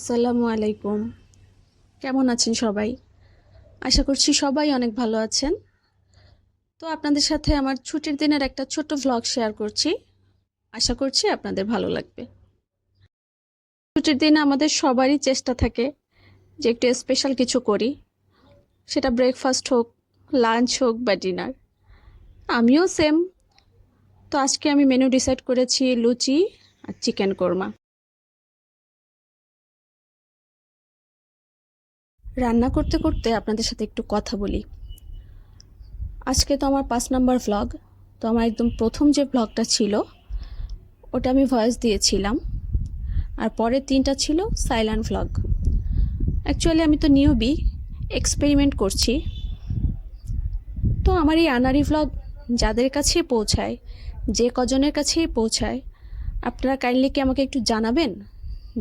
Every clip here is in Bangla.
আসসালামু আলাইকুম। কেমন আছেন সবাই? আশা করছি সবাই অনেক ভালো আছেন। তো আপনাদের সাথে আমার ছুটির দিনের একটা ছোট্ট ভ্লগ শেয়ার করছি। আশা করছি আপনাদের ভালো লাগবে। ছুটির দিনে আমাদের সবারই চেষ্টা থাকে যে একটু স্পেশাল কিছু করি। সেটা ব্রেকফাস্ট হোক লাঞ্চ হোক বা ডিনার আমিও সেম তো আজকে আমি মেনু ডিসাইড করেছি লুচি আর চিকেন কোরমা। রান্না করতে করতে আপনাদের সাথে একটু কথা বলি। আজকে তো আমার পাঁচ নাম্বার ভ্লগ তো আমার একদম প্রথম যে ভ্লগটা ছিল, ওটা আমি ভয়েস দিয়েছিলাম। আর পরের তিনটা ছিল সাইলেন্ট ভ্লগ অ্যাকচুয়ালি আমি তো নিউবি এক্সপেরিমেন্ট করছি। তো আমার এই আনারি ভ্লগ যাদের কাছে পৌঁছায়, যে কজনের কাছেই পৌঁছায়, আপনারা কাইন্ডলি কি আমাকে একটু জানাবেন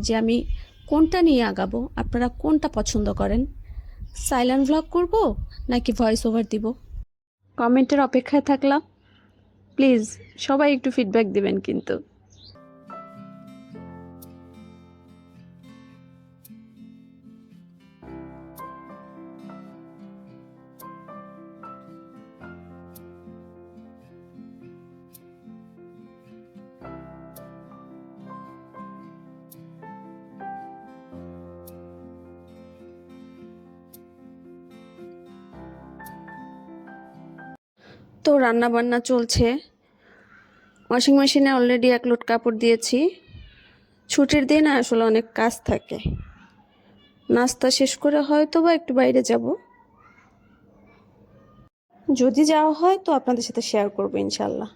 যে আমি কোনটা নিয়ে আগাবো? আপনারা কোনটা পছন্দ করেন? সাইলেন্ট ভ্লগ করব নাকি ভয়েস ওভার দিব? কমেন্টের অপেক্ষায় থাকলাম। প্লিজ, সবাই একটু ফিডব্যাক দিবেন কিন্তু। তো রান্না বান্না চলছে। ওয়াশিং মেশিনে অলরেডি এক লোট কাপড় দিয়েছি। ছুটির দিন আসলে অনেক কাজ থাকে। নাস্তা শেষ করে হয়তো বা একটু বাইরে যাব। যদি যাওয়া হয় তো আপনাদের সাথে শেয়ার করব ইনশাল্লাহ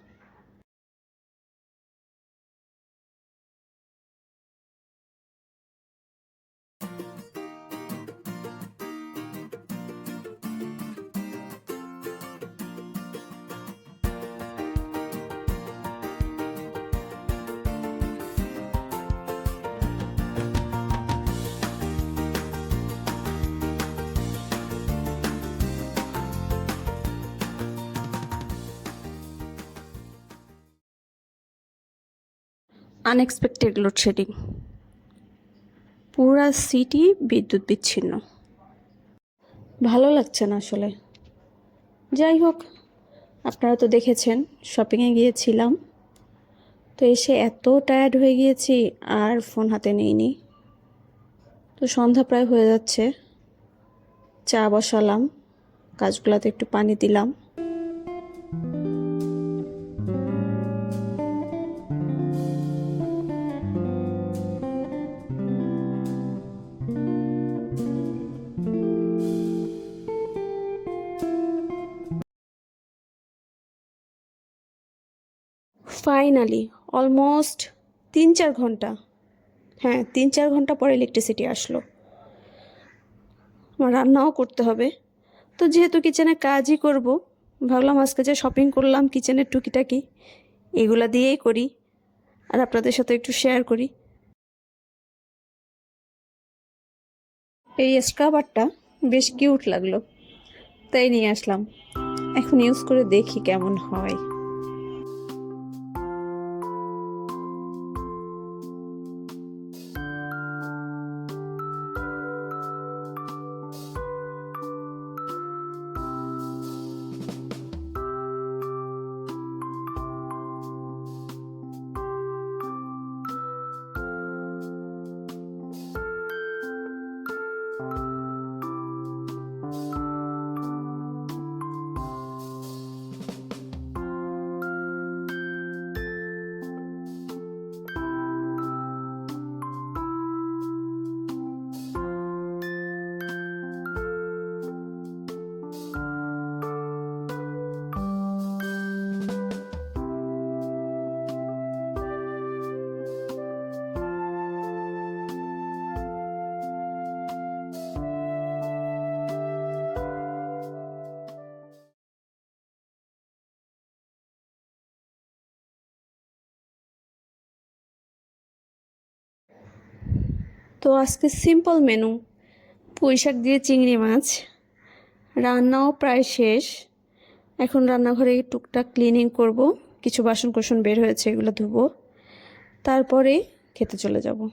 আনএক্সপেক্টেড লোডশেডিং পুরা সিটি বিদ্যুৎ বিচ্ছিন্ন। ভালো লাগছে না আসলে। যাই হোক, আপনারা তো দেখেছেন শপিংয়ে গিয়েছিলাম। তো এসে এত টায়ার্ড হয়ে গিয়েছি, আর ফোন হাতে নিইনি। তো সন্ধ্যা প্রায় হয়ে যাচ্ছে। চা বসালাম গাছগুলোতে একটু পানি দিলাম। ফাইনালি অলমোস্ট তিন চার ঘণ্টা। হ্যাঁ তিন চার ঘণ্টা পরে ইলেকট্রিসিটি আসলো। আমার রান্নাও করতে হবে। তো যেহেতু কিচেনে কাজই করব, ভাবলাম আজকে যে শপিং করলাম কিচেনের টুকিটাকি, এগুলা দিয়েই করি। আর আপনাদের সাথে একটু শেয়ার করি। এই স্ক্রাবারটা বেশ কিউট লাগল। তাই নিয়ে আসলাম। এখন ইউজ করে দেখি কেমন হয়। তো আজকে সিম্পল মেনু পুঁই শাক দিয়ে চিংড়ি মাছ। রান্নাও প্রায় শেষ। এখন রান্নাঘরে টুকটাক ক্লিনিং করব। কিছু বাসন কোসন বের হয়েছে, এগুলো ধুবো। তারপরে খেতে চলে যাব।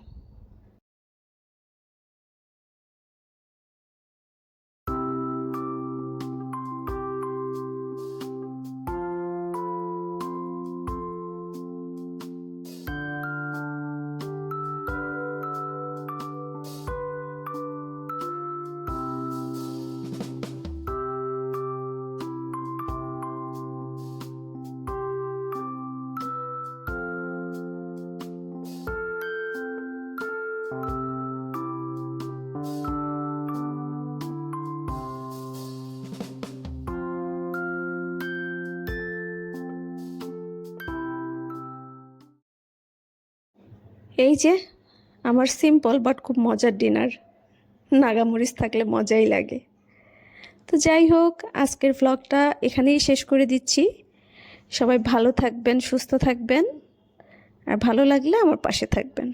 এই যে, আমার সিম্পল বাট খুব মজার ডিনার নাগামরিচ থাকলে মজাই লাগে। তো যাই হোক, আজকের ভ্লগটা এখানেই শেষ করে দিচ্ছি। সবাই ভালো থাকবেন, সুস্থ থাকবেন। আর ভালো লাগলে আমার পাশে থাকবেন।